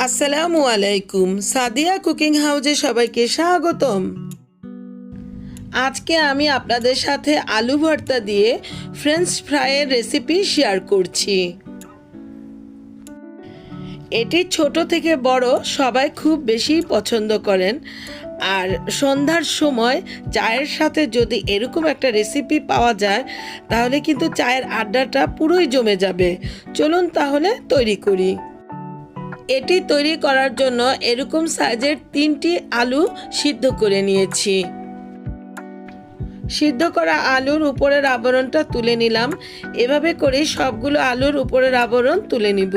আসসালামু আলাইকুম। সাদিয়া কুকিং হাউজে সবাইকে স্বাগতম। আজকে আমি আপনাদের সাথে আলু ভর্তা দিয়ে ফ্রেঞ্চ ফ্রাইয়ের রেসিপি শেয়ার করছি। এটি ছোট থেকে বড়, সবাই খুব বেশি পছন্দ করেন। আর সন্ধ্যার সময় চায়ের সাথে যদি এরকম একটা রেসিপি পাওয়া যায়, তাহলে কিন্তু চায়ের আড্ডাটা পুরোই জমে যাবে। চলুন তাহলে তৈরি করি। এটি তৈরি করার জন্য এরকম সাইজের তিনটি আলু সিদ্ধ করে নিয়েছি। সিদ্ধ করা আলুর উপরের আবরণটা তুলে নিলাম। এভাবে করে সবগুলো আলুর উপরের আবরণ তুলে নিব।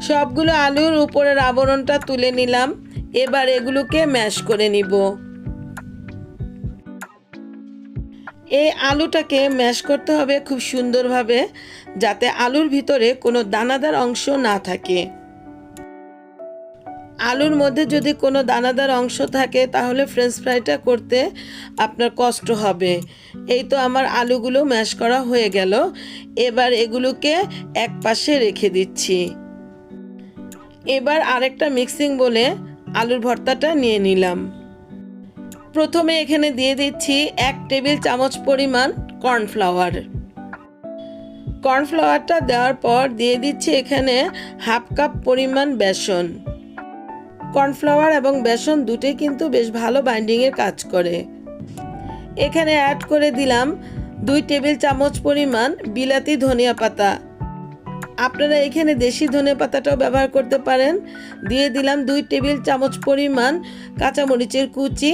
সবগুলো আলুর উপরের আবরণটা তুলে নিলাম। এবার এগুলোকে ম্যাশ করে নিব। এই আলুটাকে ম্যাশ করতে হবে খুব সুন্দরভাবে যাতে আলুর ভিতরে কোনো দানাদার অংশ না থাকে। আলুর মধ্যে যদি কোনো দানাদার অংশ থাকে তাহলে ফ্রেঞ্চ ফ্রাইটা করতে আপনার কষ্ট হবে। এই তো আমার আলুগুলো ম্যাশ করা হয়ে গেল। এবার এগুলোকে এক পাশে রেখে দিচ্ছি। এবার আরেকটা মিক্সিং বলে আলুর ভর্তাটা নিয়ে নিলাম। প্রথমে এখানে দিয়ে দিচ্ছি এক টেবিল চামচ পরিমাণ কর্নফ্লাওয়ার। কর্নফ্লাওয়ারটা দেওয়ার পর দিয়ে দিচ্ছি এখানে হাফ কাপ পরিমাণ বেসন। কর্নফ্লাওয়ার এবং বেসন দুটোই কিন্তু বেশ ভালো বাইন্ডিংয়ের কাজ করে। এখানে অ্যাড করে দিলাম দুই টেবিল চামচ পরিমাণ বিলাতি ধনিয়া পাতা। আপনারা এখানে দেশি ধনে পাতাটাও ব্যবহার করতে পারেন। দিয়ে দিলাম দুই টেবিল চামচ পরিমাণ কাঁচামরিচের কুচি,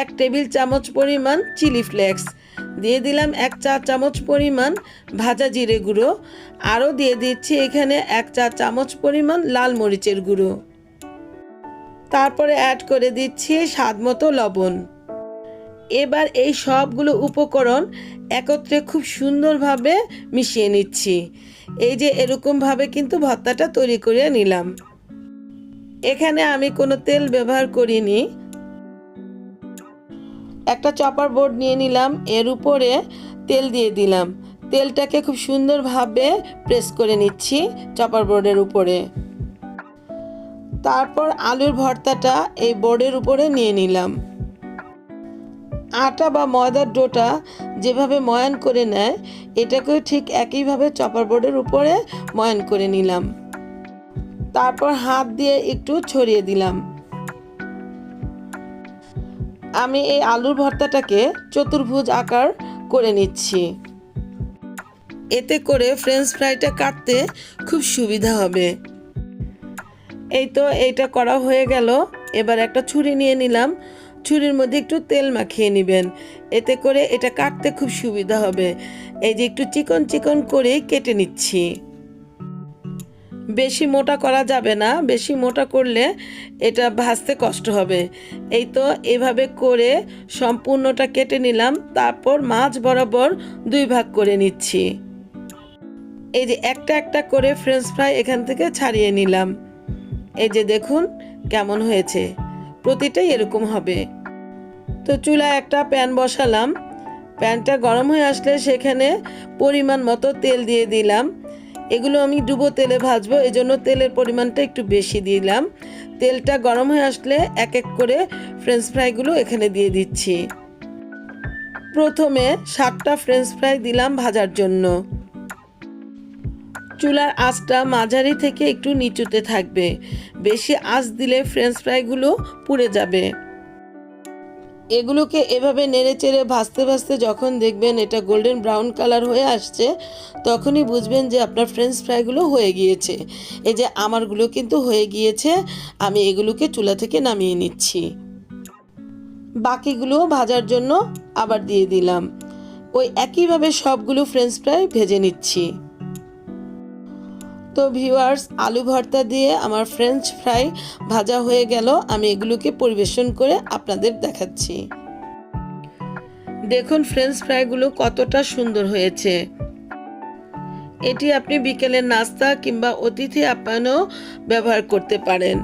এক টেবিল চামচ পরিমাণ চিলি ফ্লেক্স। দিয়ে দিলাম এক চা চামচ পরিমাণ ভাজা জিরে গুঁড়ো। আরও দিয়ে দিচ্ছি এখানে এক চা চামচ পরিমাণ লাল মরিচের গুঁড়ো। তারপরে অ্যাড করে দিচ্ছি স্বাদ মতো লবণ। এবার এই সবগুলো উপকরণ একত্রে খুব সুন্দরভাবে মিশিয়ে নিচ্ছি। এই যে এরকমভাবে কিন্তু ভর্তাটা তৈরি করে নিলাম। এখানে আমি কোনো তেল ব্যবহার করিনি। একটা চপার বোর্ড নিয়ে নিলাম, এর উপরে তেল দিয়ে দিলাম। তেলটাকে খুব সুন্দরভাবে প্রেস করে নিচ্ছি চপার বোর্ডের উপরে। তারপর আলুর ভর্তাটা এই বোর্ডের উপরে নিয়ে নিলাম। আটা বা ময়দার ডোটা যেভাবে ময়ান করে নেয়, এটাকেও ঠিক একইভাবে চপার বোর্ডের উপরে ময়ান করে নিলাম। তারপর হাত দিয়ে একটু ছড়িয়ে দিলাম। আমি এই আলুর ভর্তাটাকে চতুর্ভুজ আকার করে নিচ্ছি। এতে করে ফ্রেঞ্চ ফ্রাইটা কাটতে খুব সুবিধা হবে। এই তো এইটা করা হয়ে গেল। এবার একটা ছুরি নিয়ে নিলাম। ছুরির মধ্যে একটু তেল মাখিয়ে নেবেন। এতে করে এটা কাটতে খুব সুবিধা হবে। এই যে একটু চিকন চিকন করে কেটে নিচ্ছি। বেশি মোটা করা যাবে না। বেশি মোটা করলে এটা ভাজতে কষ্ট হবে। এই তো এভাবে করে সম্পূর্ণটা কেটে নিলাম। তারপর মাছ বরাবর দুই ভাগ করে নিচ্ছি। এই যে একটা একটা করে ফ্রেঞ্চ ফ্রাই এখান থেকে ছাড়িয়ে নিলাম। এই যে দেখুন কেমন হয়েছে। প্রতিটাই এরকম হবে। তো চুলায় একটা প্যান বসালাম। প্যানটা গরম হয়ে আসলে সেখানে পরিমাণ মতো তেল দিয়ে দিলাম। এগুলো আমি ডুবো তেলে ভাজবো, এজন্য তেলের পরিমাণটা একটু বেশি দিলাম। তেলটা গরম হয়ে আসলে এক এক করে ফ্রেঞ্চ ফ্রাইগুলো এখানে দিয়ে দিচ্ছি। প্রথমে সাতটা ফ্রেঞ্চ ফ্রাই দিলাম ভাজার জন্য। চুলার আঁচটা মাঝারি থেকে একটু নিচুতে থাকবে। বেশি আঁচ দিলে ফ্রেঞ্চ ফ্রাইগুলো পুড়ে যাবে। এগুলোকে এভাবে নেড়ে চেড়ে ভাজতে ভাজতে যখন দেখবেন এটা গোল্ডেন ব্রাউন কালার হয়ে আসছে, তখনই বুঝবেন যে আপনার ফ্রেঞ্চ ফ্রাইগুলো হয়ে গিয়েছে। এই যে আমারগুলো কিন্তু হয়ে গিয়েছে, আমি এগুলোকে চুলা থেকে নামিয়ে নিচ্ছি। বাকিগুলো ভাজার জন্য আবার দিয়ে দিলাম। ওই একইভাবে সবগুলো ফ্রেঞ্চ ফ্রাই ভেজে নিচ্ছি। তো ভিউয়ার্স আলু ভর্তা দিয়ে আমার ফ্রেঞ্চ ফ্রাই ভাজা হয়ে গেল। আমি এগুলোকে পরিবেশন করে আপনাদের দেখাচ্ছি। দেখুন ফ্রেঞ্চ ফ্রাইগুলো কতটা সুন্দর হয়েছে। এটি আপনি বিকেলের নাস্তা কিংবা অতিথি আপ্যায়নও ব্যবহার করতে পারেন।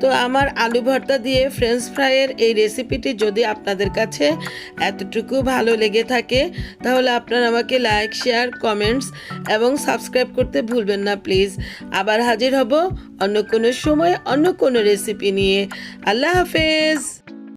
তো আমার আলু ভর্তা দিয়ে ফ্রেঞ্চ ফ্রাইয়ের এই রেসিপিটি যদি আপনাদের কাছে এতটুকু ভালো লেগে থাকে, তাহলে আপনারা আমাকে লাইক শেয়ার কমেন্টস এবং সাবস্ক্রাইব করতে ভুলবেন না প্লিজ আবার হাজির হব অন্য কোনো সময় অন্য কোনো রেসিপি নিয়ে। আল্লাহ হাফেজ!